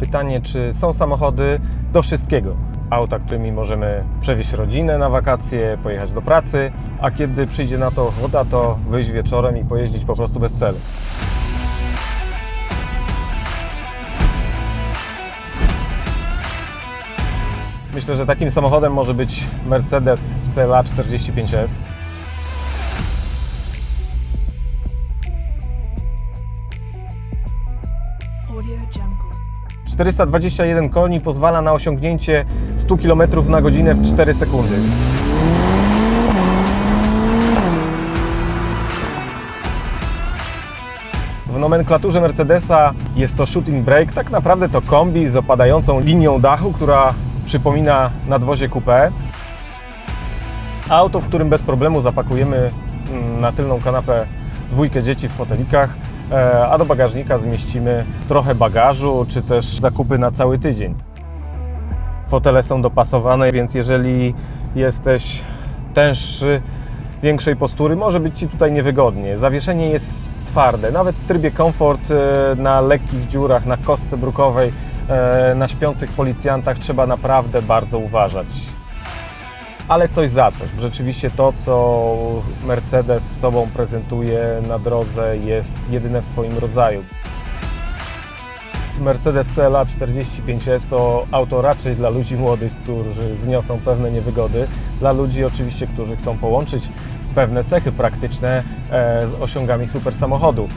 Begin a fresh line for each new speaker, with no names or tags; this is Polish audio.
Pytanie, czy są samochody do wszystkiego? Auta, którymi możemy przewieźć rodzinę na wakacje, pojechać do pracy, a kiedy przyjdzie na to ochota, to wyjść wieczorem i pojeździć po prostu bez celu. Myślę, że takim samochodem może być Mercedes CLA 45S.
Audio Jungle.
421 koni pozwala na osiągnięcie 100 km na godzinę w 4 sekundy. W nomenklaturze Mercedesa jest to shooting brake, tak naprawdę to kombi z opadającą linią dachu, która przypomina nadwozie coupé. Auto, w którym bez problemu zapakujemy mm, na tylną kanapę dwójkę dzieci w fotelikach, a do bagażnika zmieścimy trochę bagażu, czy też zakupy na cały tydzień. Fotele są dopasowane, więc jeżeli jesteś tęższy, większej postury, może być Ci tutaj niewygodnie. Zawieszenie jest twarde, nawet w trybie komfort e, na lekkich dziurach, na kostce brukowej, e, na śpiących policjantach trzeba naprawdę bardzo uważać ale coś za coś. Rzeczywiście to, co Mercedes sobą prezentuje na drodze, jest jedyne w swoim rodzaju. Mercedes CLA 45S to auto raczej dla ludzi młodych, którzy zniosą pewne niewygody, dla ludzi oczywiście, którzy chcą połączyć pewne cechy praktyczne e, z osiągami super samochodu.